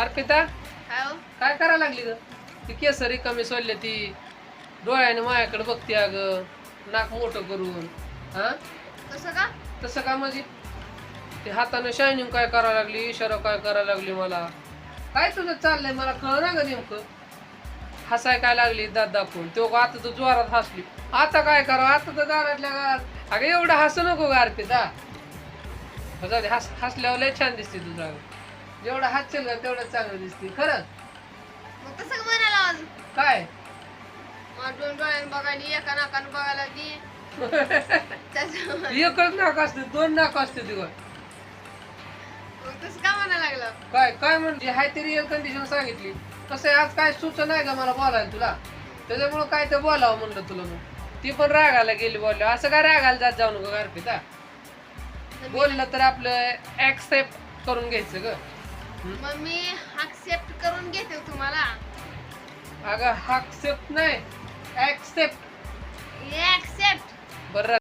अर्पिता काय काय करायला लागली ग? ती केसरी कमी सोडली ती. डोळ्याने माझ्याकडे बघते अग. नाक मोठं करून. हा? कसं का? तसं का म्हणजे? ते हाताने शायनिंग काय करायला लागली? इशारा काय करायला लागली मला? काय तुझं चाललंय? मला कळ ना ग नेमकं. हसाय काय लागली? दात दाखवून. तो का आता तर जोरात हसली. आता काय करावं? आता तर दारातल्या घरात अगं एवढं हसू नको ग अर्पिता. जाऊ दे, हस हसल्यावर लय छान दिसते तुझं. जेवढं हसशील का तेवढं चांगलं दिसते. खरंच मग आज काय? मला दोन डोळ्यानं बघायला एका नाकानं बघायला त्याचं एकच नाक असते दोन नाक असते तिकडं मग तसं का म्हणायला लागलं? काय काय म्हणजे हाय ती रिअल कंडिशन सांगितली. कसं आहे आज काय सुच नाही का मला बोलायला तुला? त्याच्यामुळं काय ते बोलावं म्हणलं तुला मग. ती पण रागाला गेली बोलली. असं काय रागाला जात जाऊ नको गारपिता बोललं तर आपलं ऍक्सेप्ट करून घ्यायचं ग. मग मी एक्सेप्ट करून घेते तुम्हाला. अगं हाक्सेप्ट नाही. ऍक्सेप्ट एक्सेप्ट बरं.